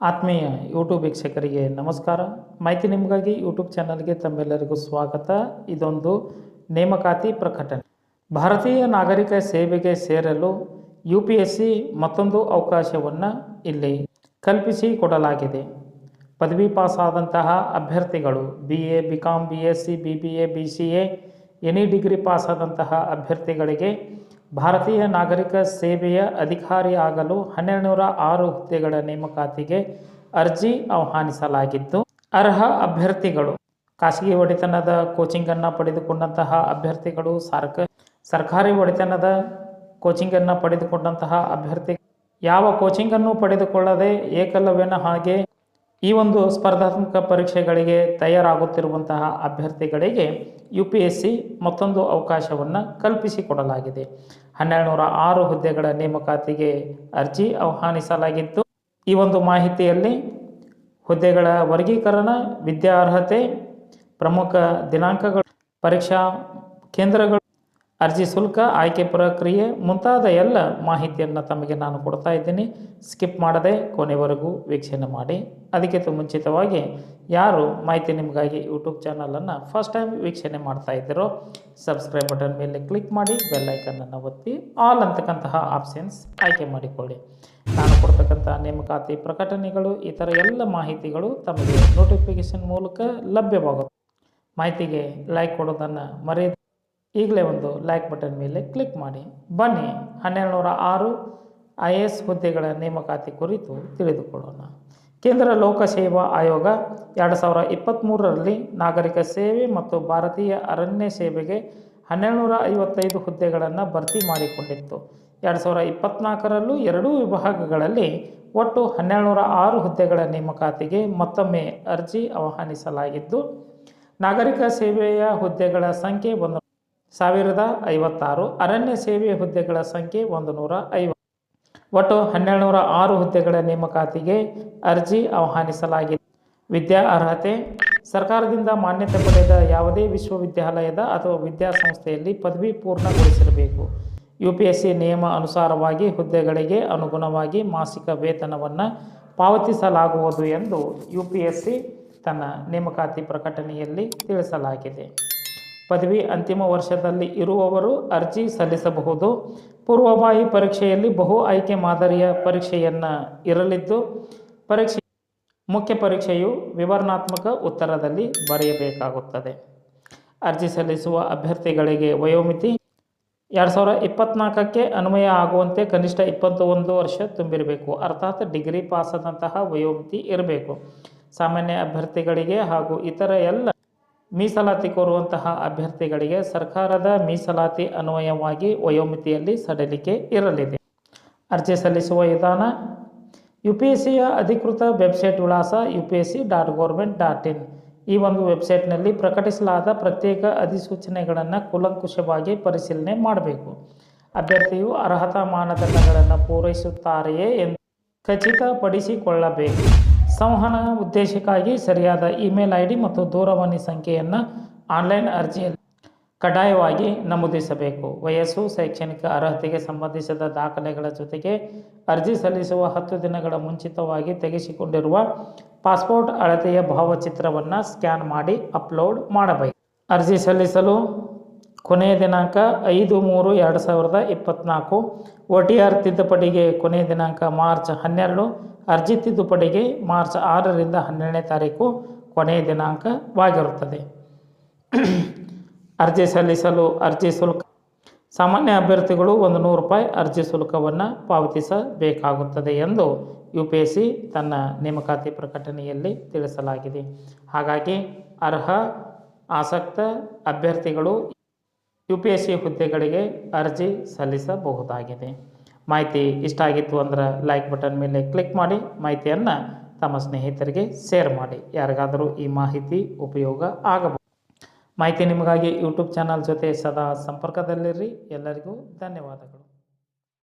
ಆತ್ಮೀಯ ಯೂಟ್ಯೂಬ್ ವೀಕ್ಷಕರಿಗೆ ನಮಸ್ಕಾರ. ಮಾಹಿತಿ ನಿಮಗಾಗಿ ಯೂಟ್ಯೂಬ್ ಚಾನಲ್ಗೆ ತಮ್ಮೆಲ್ಲರಿಗೂ ಸ್ವಾಗತ. ಇದೊಂದು ನೇಮಕಾತಿ ಪ್ರಕಟಣೆ. ಭಾರತೀಯ ನಾಗರಿಕ ಸೇವೆಗೆ ಸೇರಲು ಯು ಪಿ ಎಸ್ ಸಿ ಮತ್ತೊಂದು ಅವಕಾಶವನ್ನು ಇಲ್ಲಿ ಕಲ್ಪಿಸಿ ಕೊಡಲಾಗಿದೆ. ಪದವಿ ಪಾಸ್ ಆದಂತಹ ಅಭ್ಯರ್ಥಿಗಳು B A B com B S C B B A B C A any degree pass ಆದಂತಹ ಅಭ್ಯರ್ಥಿಗಳಿಗೆ ಭಾರತೀಯ ನಾಗರಿಕ ಸೇವೆಯ ಅಧಿಕಾರಿ ಆಗಲು ಹನ್ನೆರಡುನೂರ ಆರು ಹುದ್ದೆಗಳ ನೇಮಕಾತಿಗೆ ಅರ್ಜಿ ಆಹ್ವಾನಿಸಲಾಗಿದ್ದು ಅರ್ಹ ಅಭ್ಯರ್ಥಿಗಳು, ಖಾಸಗಿ ಒಡೆತನದ ಕೋಚಿಂಗನ್ನು ಪಡೆದುಕೊಂಡಂತಹ ಅಭ್ಯರ್ಥಿಗಳು, ಸರ್ಕ, ಸರ್ಕಾರಿ ಒಡೆತನದ ಕೋಚಿಂಗನ್ನು ಪಡೆದುಕೊಂಡಂತಹ ಅಭ್ಯರ್ಥಿ, ಯಾವ ಕೋಚಿಂಗನ್ನು ಪಡೆದುಕೊಳ್ಳದೆ ಏಕಲವ್ಯನ ಹಾಗೆ ಈ ಒಂದು ಸ್ಪರ್ಧಾತ್ಮಕ ಪರೀಕ್ಷೆಗಳಿಗೆ ತಯಾರಾಗುತ್ತಿರುವಂತಹ ಅಭ್ಯರ್ಥಿಗಳಿಗೆ ಯು ಪಿ ಎಸ್ ಸಿ ಮತ್ತೊಂದು ಅವಕಾಶವನ್ನು ಕಲ್ಪಿಸಿಕೊಡಲಾಗಿದೆ. ಹನ್ನೆರಡು ನೂರ ಆರು ಹುದ್ದೆಗಳ ನೇಮಕಾತಿಗೆ ಅರ್ಜಿ ಆಹ್ವಾನಿಸಲಾಗಿತ್ತು. ಈ ಒಂದು ಮಾಹಿತಿಯಲ್ಲಿ ಹುದ್ದೆಗಳ ವರ್ಗೀಕರಣ, ವಿದ್ಯಾರ್ಹತೆ, ಪ್ರಮುಖ ದಿನಾಂಕಗಳು, ಪರೀಕ್ಷಾ ಕೇಂದ್ರಗಳು ಅರ್ಜಿ ಶುಲ್ಕ, ಆಯ್ಕೆ ಪ್ರಕ್ರಿಯೆ ಮುಂತಾದ ಎಲ್ಲ ಮಾಹಿತಿಯನ್ನು ತಮಗೆ ನಾನು ಕೊಡ್ತಾ ಇದ್ದೀನಿ. ಸ್ಕಿಪ್ ಮಾಡದೆ ಕೊನೆವರೆಗೂ ವೀಕ್ಷಣೆ ಮಾಡಿ. ಅದಕ್ಕಿಂತ ಮುಂಚಿತವಾಗಿ ಯಾರು ಮಾಹಿತಿ ನಿಮಗಾಗಿ ಯೂಟ್ಯೂಬ್ ಚಾನಲನ್ನು ಫಸ್ಟ್ ಟೈಮ್ ವೀಕ್ಷಣೆ ಮಾಡ್ತಾ ಇದ್ದೀರೋ ಸಬ್ಸ್ಕ್ರೈಬ್ ಬಟನ್ ಮೇಲೆ ಕ್ಲಿಕ್ ಮಾಡಿ ಬೆಲ್ಲೈಕನ್ನನ್ನು ಒತ್ತಿ ಆಲ್ ಅಂತಕ್ಕಂತಹ ಆಪ್ಷನ್ಸ್ ಆಯ್ಕೆ ಮಾಡಿಕೊಳ್ಳಿ. ನಾನು ಕೊಡ್ತಕ್ಕಂಥ ನೇಮಕಾತಿ ಪ್ರಕಟಣೆಗಳು, ಇತರ ಎಲ್ಲ ಮಾಹಿತಿಗಳು ತಮಗೆ ನೋಟಿಫಿಕೇಶನ್ ಮೂಲಕ ಲಭ್ಯವಾಗುತ್ತೆ ಮಾಹಿತಿಗೆ ಲೈಕ್ ಕೊಡೋದನ್ನು ಮರೆಯ ಈಗಲೇ ಒಂದು ಲೈಕ್ ಬಟನ್ ಮೇಲೆ ಕ್ಲಿಕ್ ಮಾಡಿ. ಬನ್ನಿ ಹನ್ನೆರಡು ನೂರ ಆರು ಐ ಎಸ್ ಹುದ್ದೆಗಳ ನೇಮಕಾತಿ ಕುರಿತು ತಿಳಿದುಕೊಳ್ಳೋಣ. ಕೇಂದ್ರ ಲೋಕಸೇವಾ ಆಯೋಗ ಎರಡು ಸಾವಿರ ಇಪ್ಪತ್ತ್ಮೂರರಲ್ಲಿ ನಾಗರಿಕ ಸೇವೆ ಮತ್ತು ಭಾರತೀಯ ಅರಣ್ಯ ಸೇವೆಗೆ ಹನ್ನೆರಡು ನೂರ ಐವತ್ತೈದು ಹುದ್ದೆಗಳನ್ನು ಭರ್ತಿ ಮಾಡಿಕೊಂಡಿತ್ತು. ಎರಡು ಸಾವಿರ ಇಪ್ಪತ್ತ್ನಾಲ್ಕರಲ್ಲೂ ಎರಡೂ ವಿಭಾಗಗಳಲ್ಲಿ ಒಟ್ಟು ಹನ್ನೆರಡು ನೂರ ಆರು ಹುದ್ದೆಗಳ ನೇಮಕಾತಿಗೆ ಮತ್ತೊಮ್ಮೆ ಅರ್ಜಿ ಆಹ್ವಾನಿಸಲಾಗಿದ್ದು, ನಾಗರಿಕ ಸೇವೆಯ ಹುದ್ದೆಗಳ ಸಂಖ್ಯೆ ಒಂದು ಸಾವಿರದ ಐವತ್ತಾರು ಅರಣ್ಯ ಸೇವೆ ಹುದ್ದೆಗಳ ಸಂಖ್ಯೆ ಒಂದು ನೂರ ಐವತ್ತು ಒಟ್ಟು ಹನ್ನೆರಡು ನೂರ ಆರು ಹುದ್ದೆಗಳ ನೇಮಕಾತಿಗೆ ಅರ್ಜಿ ಆಹ್ವಾನಿಸಲಾಗಿದೆ. ವಿದ್ಯಾ ಅರ್ಹತೆ, ಸರ್ಕಾರದಿಂದ ಮಾನ್ಯತೆ ಪಡೆದ ಯಾವುದೇ ವಿಶ್ವವಿದ್ಯಾಲಯದ ಅಥವಾ ವಿದ್ಯಾಸಂಸ್ಥೆಯಲ್ಲಿ ಪದವಿ ಪೂರ್ಣಗೊಳಿಸಿರಬೇಕು. ಯು ಪಿ ಎಸ್ ಸಿ ನಿಯಮ ಅನುಸಾರವಾಗಿ ಹುದ್ದೆಗಳಿಗೆ ಅನುಗುಣವಾಗಿ ಮಾಸಿಕ ವೇತನವನ್ನು ಪಾವತಿಸಲಾಗುವುದು ಎಂದು ಯು ಪಿ ಎಸ್ ಸಿ ತನ್ನ ನೇಮಕಾತಿ ಪ್ರಕಟಣೆಯಲ್ಲಿ ತಿಳಿಸಲಾಗಿದೆ. ಪದವಿ ಅಂತಿಮ ವರ್ಷದಲ್ಲಿ ಇರುವವರು ಅರ್ಜಿ ಸಲ್ಲಿಸಬಹುದು. ಪೂರ್ವಭಾವಿ ಪರೀಕ್ಷೆಯಲ್ಲಿ ಬಹು ಆಯ್ಕೆ ಮಾದರಿಯ ಪರೀಕ್ಷೆಯನ್ನು ಇರಲಿದ್ದು, ಪರೀಕ್ಷೆ ಮುಖ್ಯ ಪರೀಕ್ಷೆಯು ವಿವರಣಾತ್ಮಕ ಉತ್ತರದಲ್ಲಿ ಬರೆಯಬೇಕಾಗುತ್ತದೆ. ಅರ್ಜಿ ಸಲ್ಲಿಸುವ ಅಭ್ಯರ್ಥಿಗಳಿಗೆ ವಯೋಮಿತಿ ಎರಡು ಸಾವಿರ ಇಪ್ಪತ್ನಾಲ್ಕಕ್ಕೆ ಅನ್ವಯ ಆಗುವಂತೆ ಕನಿಷ್ಠ ಇಪ್ಪತ್ತೊಂದು ವರ್ಷ ತುಂಬಿರಬೇಕು. ಅರ್ಥಾತ್ ಡಿಗ್ರಿ ಪಾಸಾದಂತಹ ವಯೋಮಿತಿ ಇರಬೇಕು. ಸಾಮಾನ್ಯ ಅಭ್ಯರ್ಥಿಗಳಿಗೆ ಹಾಗೂ ಇತರ ಎಲ್ಲ ಮೀಸಲಾತಿ ಕೋರುವಂತಹ ಅಭ್ಯರ್ಥಿಗಳಿಗೆ ಸರ್ಕಾರದ ಮೀಸಲಾತಿ ಅನ್ವಯವಾಗಿ ವಯೋಮಿತಿಯಲ್ಲಿ ಸಡಿಲಿಕೆ ಇರಲಿದೆ. ಅರ್ಜಿ ಸಲ್ಲಿಸುವ ವಿಧಾನ ಯು ಪಿ ಎಸ್ ಸಿಯ ಅಧಿಕೃತ ವೆಬ್ಸೈಟ್ ವಿಳಾಸ U P S C dot government dot in. ಈ ಒಂದು ವೆಬ್ಸೈಟ್ನಲ್ಲಿ ಪ್ರಕಟಿಸಲಾದ ಪ್ರತ್ಯೇಕ ಅಧಿಸೂಚನೆಗಳನ್ನು ಕುಲಂಕುಷವಾಗಿ ಪರಿಶೀಲನೆ ಮಾಡಬೇಕು. ಅಭ್ಯರ್ಥಿಯು ಅರ್ಹತಾ ಮಾನದಂಡಗಳನ್ನು ಪೂರೈಸುತ್ತಾರೆಯೇ ಎಂದು ಖಚಿತಪಡಿಸಿಕೊಳ್ಳಬೇಕು. ಸಂವಹನ ಉದ್ದೇಶಕ್ಕಾಗಿ ಸರಿಯಾದ ಇಮೇಲ್ ಐ ಡಿ ಮತ್ತು ದೂರವಾಣಿ ಸಂಖ್ಯೆಯನ್ನು ಆನ್ಲೈನ್ ಅರ್ಜಿಯಲ್ಲಿ ಕಡ್ಡಾಯವಾಗಿ ನಮೂದಿಸಬೇಕು. ವಯಸ್ಸು, ಶೈಕ್ಷಣಿಕ ಅರ್ಹತೆಗೆ ಸಂಬಂಧಿಸಿದ ದಾಖಲೆಗಳ ಜೊತೆಗೆ ಅರ್ಜಿ ಸಲ್ಲಿಸುವ ಹತ್ತು ದಿನಗಳ ಮುಂಚಿತವಾಗಿ ತೆಗೆಸಿಕೊಂಡಿರುವ ಪಾಸ್ಪೋರ್ಟ್ ಅಳತೆಯ ಭಾವಚಿತ್ರವನ್ನು ಸ್ಕ್ಯಾನ್ ಮಾಡಿ ಅಪ್ಲೋಡ್ ಮಾಡಬೇಕು. ಅರ್ಜಿ ಸಲ್ಲಿಸಲು ಕೊನೆಯ ದಿನಾಂಕ ಐದು ಮೂರು ಎರಡು ಸಾವಿರದ ಇಪ್ಪತ್ತ್ನಾಲ್ಕು ಒ ಟಿ ಆರ್ ತಿದ್ದುಪಡಿಗೆ ಕೊನೆಯ ದಿನಾಂಕ ಮಾರ್ಚ್ ಹನ್ನೆರಡು. ಅರ್ಜಿ ತಿದ್ದುಪಡಿಗೆ ಮಾರ್ಚ್ ಆರರಿಂದ ಹನ್ನೆರಡನೇ ತಾರೀಕು ಕೊನೆಯ ದಿನಾಂಕವಾಗಿರುತ್ತದೆ. ಅರ್ಜಿ ಸಲ್ಲಿಸಲು ಅರ್ಜಿ ಶುಲ್ಕ. ಸಾಮಾನ್ಯ ಅಭ್ಯರ್ಥಿಗಳು ಒಂದು ನೂರು ರೂಪಾಯಿ ಅರ್ಜಿ ಶುಲ್ಕವನ್ನು ಪಾವತಿಸಬೇಕಾಗುತ್ತದೆ ಎಂದು ಯು ಪಿ ಎಸ್ ಸಿ ತನ್ನ ನೇಮಕಾತಿ ಪ್ರಕಟಣೆಯಲ್ಲಿ ತಿಳಿಸಲಾಗಿದೆ. ಹಾಗಾಗಿ ಅರ್ಹ, ಆಸಕ್ತ ಅಭ್ಯರ್ಥಿಗಳು ಯು ಪಿ ಎಸ್ ಸಿ ಹುದ್ದೆಗಳಿಗೆ ಅರ್ಜಿ ಸಲ್ಲಿಸಬಹುದಾಗಿದೆ. ಮಾಹಿತಿ ಇಷ್ಟ ಆಗಿತ್ತು ಅಂದ್ರೆ ಲೈಕ್ ಬಟನ್ ಮೇಲೆ ಕ್ಲಿಕ್ ಮಾಡಿ, ಮಾಹಿತಿಯನ್ನು ತಮ್ಮ ಸ್ನೇಹಿತರಿಗೆ ಶೇರ್ ಮಾಡಿ. ಯಾರಿಗಾದರೂ ಈ ಮಾಹಿತಿ ಉಪಯೋಗ ಆಗಬಹುದು. ಮಾಹಿತಿ ನಿಮಗಾಗಿ ಯೂಟ್ಯೂಬ್ ಚಾನಲ್ ಜೊತೆ ಸದಾ ಸಂಪರ್ಕದಲ್ಲಿರಿ. ಎಲ್ಲರಿಗೂ ಧನ್ಯವಾದಗಳು.